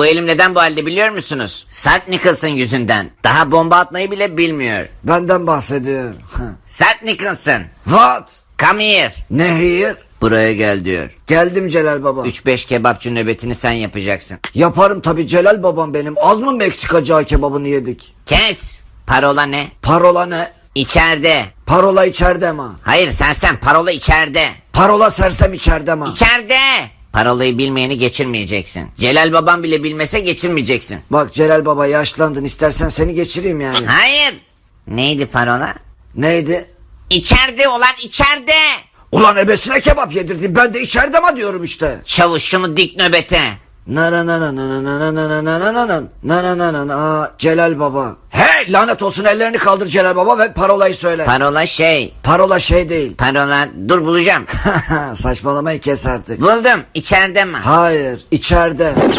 Bu elim neden bu halde biliyor musunuz? Sart Nicholson yüzünden. Daha bomba atmayı bile bilmiyor. Benden bahsediyor. Sart Nicholson. What? Come here. Ne here? Buraya gel diyor. Geldim Celal Baba. 3-5 kebapçı nöbetini sen yapacaksın. Yaparım tabi Celal babam benim. Az mı Meksika cağ kebabını yedik? Kes. Parola ne? Parola ne? İçeride. Parola içeride mi? Hayır sen sen parola içeride. Parola sersem içeride mi? İçeride. Parolayı bilmeyeni geçirmeyeceksin. Celal babam bile bilmese geçirmeyeceksin. Bak Celal Baba yaşlandın istersen seni geçireyim yani. Hayır. Neydi parola? Neydi? İçeride olan içeride. Ulan ebesine kebap yedirdin ben de içeride mi diyorum işte. Çavuş şunu dik nöbete. Na na na na na na na na na na na na na na na na na Aa, Celal Baba. Lanet olsun ellerini kaldır Celal Baba ve parolayı söyle. Parola şey. Parola şey değil. Parola dur bulacağım. Saçmalamayı kes artık. Buldum. İçeride mi? Hayır içeride.